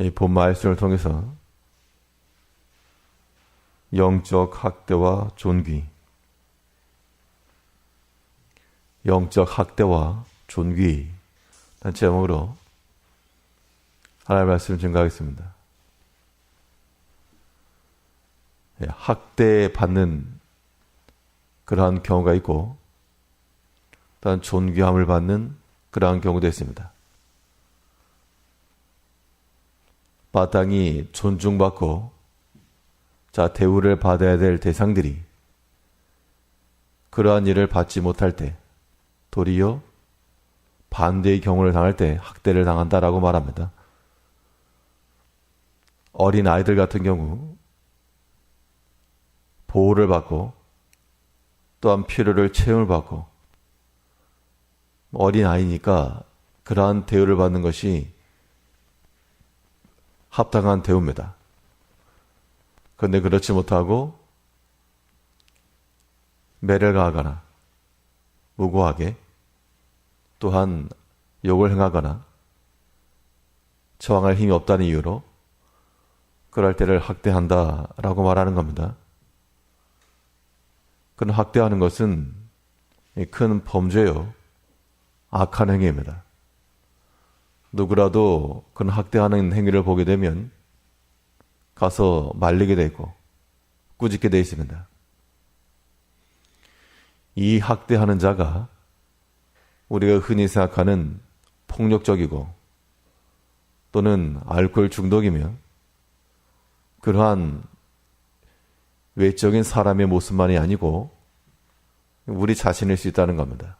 이 본 말씀을 통해서 영적 학대와 존귀, 영적 학대와 존귀 라는 제목으로 하나님의 말씀을 증가하겠습니다. 예, 학대받는 그러한 경우가 있고 또한 존귀함을 받는 그러한 경우도 있습니다. 마땅히 존중받고 자 대우를 받아야 될 대상들이 그러한 일을 받지 못할 때 도리어 반대의 경우를 당할 때 학대를 당한다라고 말합니다. 어린 아이들 같은 경우 보호를 받고 또한 필요를 채용을 받고 어린 아이니까 그러한 대우를 받는 것이 합당한 대우입니다. 그런데 그렇지 못하고 매를 가하거나 무고하게 또한 욕을 행하거나 저항할 힘이 없다는 이유로 그럴 때를 학대한다 라고 말하는 겁니다. 그는 학대하는 것은 큰 범죄요. 악한 행위입니다. 누구라도 그런 학대하는 행위를 보게 되면 가서 말리게 되고 꾸짖게 되어 있습니다. 이 학대하는 자가 우리가 흔히 생각하는 폭력적이고 또는 알코올 중독이며 그러한 외적인 사람의 모습만이 아니고 우리 자신일 수 있다는 겁니다.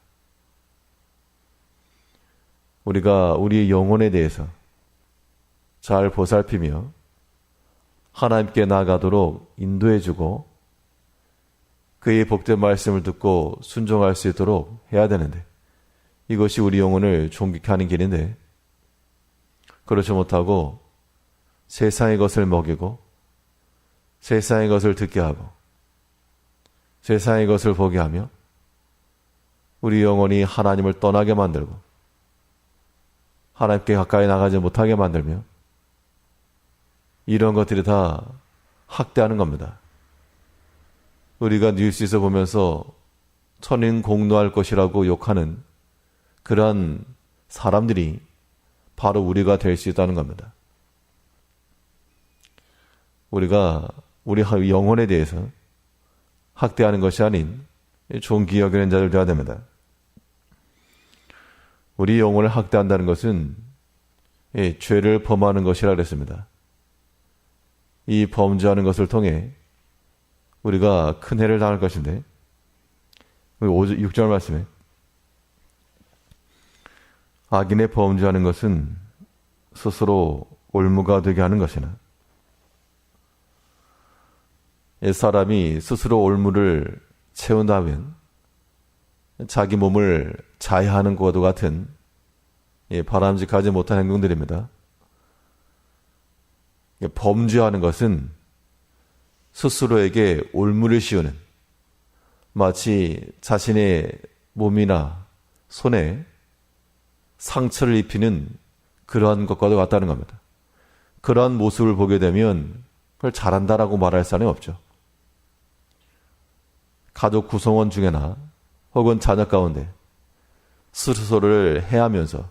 우리가 우리 영혼에 대해서 잘 보살피며 하나님께 나아가도록 인도해주고 그의 복된 말씀을 듣고 순종할 수 있도록 해야 되는데 이것이 우리 영혼을 존귀케 하는 길인데 그렇지 못하고 세상의 것을 먹이고 세상의 것을 듣게 하고 세상의 것을 보게 하며 우리 영혼이 하나님을 떠나게 만들고 하나님께 가까이 나가지 못하게 만들며 이런 것들이 다 학대하는 겁니다. 우리가 뉴스에서 보면서 천인 공노할 것이라고 욕하는 그러한 사람들이 바로 우리가 될 수 있다는 겁니다. 우리가 우리 영혼에 대해서 학대하는 것이 아닌 존귀 여기는 자들 되어야 됩니다. 우리 영혼을 학대한다는 것은 예, 죄를 범하는 것이라 그랬습니다. 이 범죄하는 것을 통해 우리가 큰 해를 당할 것인데 6절 말씀에 악인의 범죄하는 것은 스스로 올무가 되게 하는 것이나 사람이 스스로 올무를 채운다면 자기 몸을 자해하는 것과 같은 바람직하지 못한 행동들입니다. 범죄하는 것은 스스로에게 올무를 씌우는 마치 자신의 몸이나 손에 상처를 입히는 그러한 것과도 같다는 겁니다. 그러한 모습을 보게 되면 그걸 잘한다라고 말할 사람이 없죠. 가족 구성원 중에나 혹은 자녀 가운데 스스로를 해하면서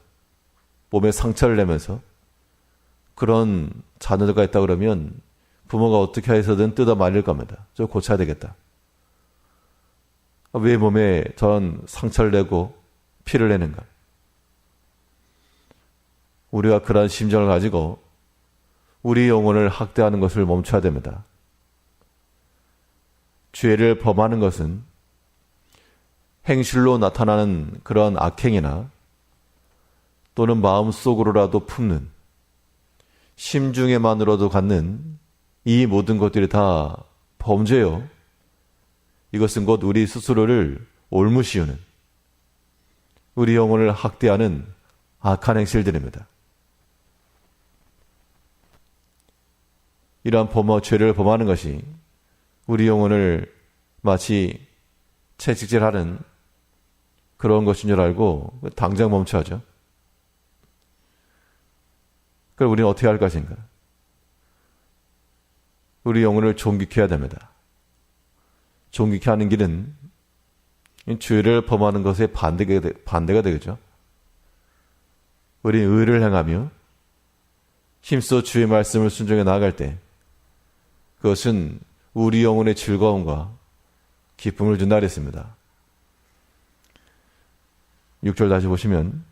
몸에 상처를 내면서 그런 자녀가 있다 그러면 부모가 어떻게 해서든 뜯어 말릴 겁니다. 저 고쳐야 되겠다. 왜 몸에 전 상처를 내고 피를 내는가? 우리가 그러한 심정을 가지고 우리 영혼을 학대하는 것을 멈춰야 됩니다. 죄를 범하는 것은 행실로 나타나는 그런 악행이나 또는 마음속으로라도 품는 심중에만으로도 갖는 이 모든 것들이 다 범죄요. 이것은 곧 우리 스스로를 올무시우는 우리 영혼을 학대하는 악한 행실들입니다. 이러한 범어 죄를 범하는 것이 우리 영혼을 마치 채찍질하는 그런 것인 줄 알고 당장 멈춰야죠. 그럼 우리는 어떻게 할 것인가? 우리 영혼을 존귀케 해야 됩니다. 존귀케 하는 길은 죄를 범하는 것에 반대가, 반대가 되겠죠. 우리 의를 행하며 힘써 주의 말씀을 순종해 나아갈 때 그것은 우리 영혼의 즐거움과 기쁨을 준다 그랬습니다. 6절 다시 보시면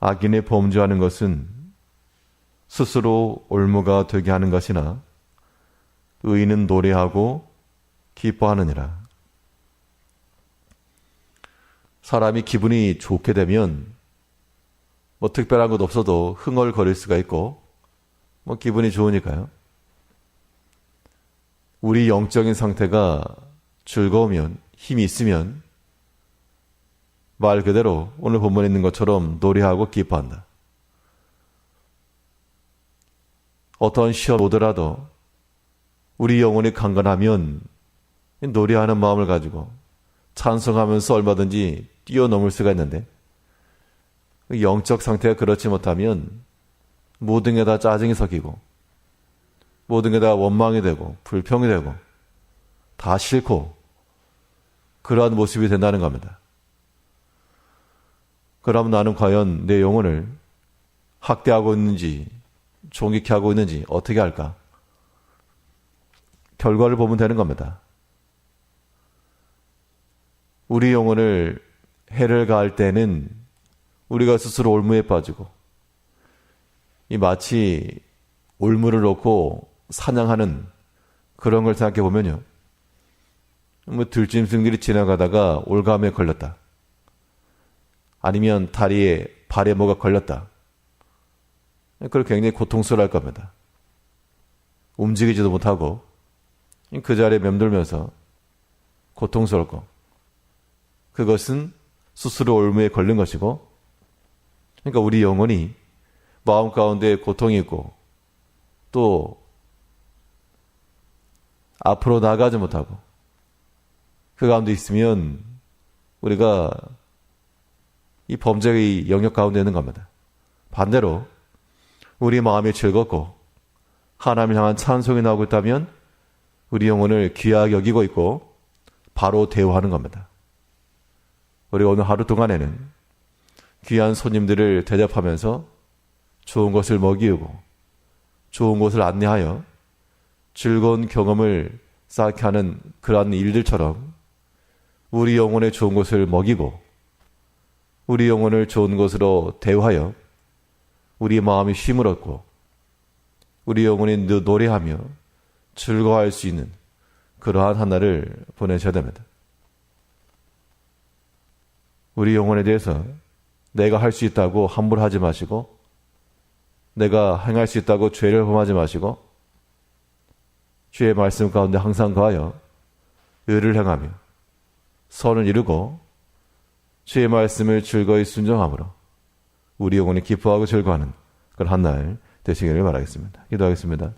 악인의 범죄하는 것은 스스로 올무가 되게 하는 것이나 의인은 노래하고 기뻐하느니라. 사람이 기분이 좋게 되면 뭐 특별한 것 없어도 흥얼거릴 수가 있고 뭐 기분이 좋으니까요. 우리 영적인 상태가 즐거우면 힘이 있으면 말 그대로 오늘 본문에 있는 것처럼 노래하고 기뻐한다. 어떤 시험 오더라도 우리 영혼이 강건하면 노래하는 마음을 가지고 찬성하면서 얼마든지 뛰어넘을 수가 있는데 영적 상태가 그렇지 못하면 모든 게 다 짜증이 섞이고 모든 게 다 원망이 되고 불평이 되고 다 싫고 그러한 모습이 된다는 겁니다. 그럼 나는 과연 내 영혼을 학대하고 있는지 종익케 하고 있는지 어떻게 할까? 결과를 보면 되는 겁니다. 우리 영혼을 해를 가할 때는 우리가 스스로 올무에 빠지고 이 마치 올무를 놓고 사냥하는 그런 걸 생각해 보면요. 뭐 들짐승들이 지나가다가 올감에 걸렸다. 아니면 다리에 발에 뭐가 걸렸다. 그걸 굉장히 고통스러워할 겁니다. 움직이지도 못하고 그 자리에 맴돌면서 고통스럽고 그것은 스스로 올무에 걸린 것이고 그러니까 우리 영혼이 마음 가운데 고통이 있고 또 앞으로 나가지 못하고 그 가운데 있으면 우리가 이 범죄의 영역 가운데 있는 겁니다. 반대로 우리 마음이 즐겁고 하나님을 향한 찬송이 나오고 있다면 우리 영혼을 귀하게 여기고 있고 바로 대우하는 겁니다. 우리 오늘 하루 동안에는 귀한 손님들을 대접하면서 좋은 것을 먹이고 좋은 곳을 안내하여 즐거운 경험을 쌓게 하는 그러한 일들처럼 우리 영혼의 좋은 것을 먹이고 우리 영혼을 좋은 것으로 대우하여 우리 마음이 쉼을 얻고 우리 영혼이 노래하며 즐거워할 수 있는 그러한 하나를 보내셔야 됩니다. 우리 영혼에 대해서 내가 할 수 있다고 함부로 하지 마시고 내가 행할 수 있다고 죄를 범하지 마시고 주의 말씀 가운데 항상 거하여 의를 행하며 선을 이루고 주의 말씀을 즐거이 순종함으로 우리 영혼이 기뻐하고 즐거워하는 그런 한 날 되시기를 바라겠습니다. 기도하겠습니다.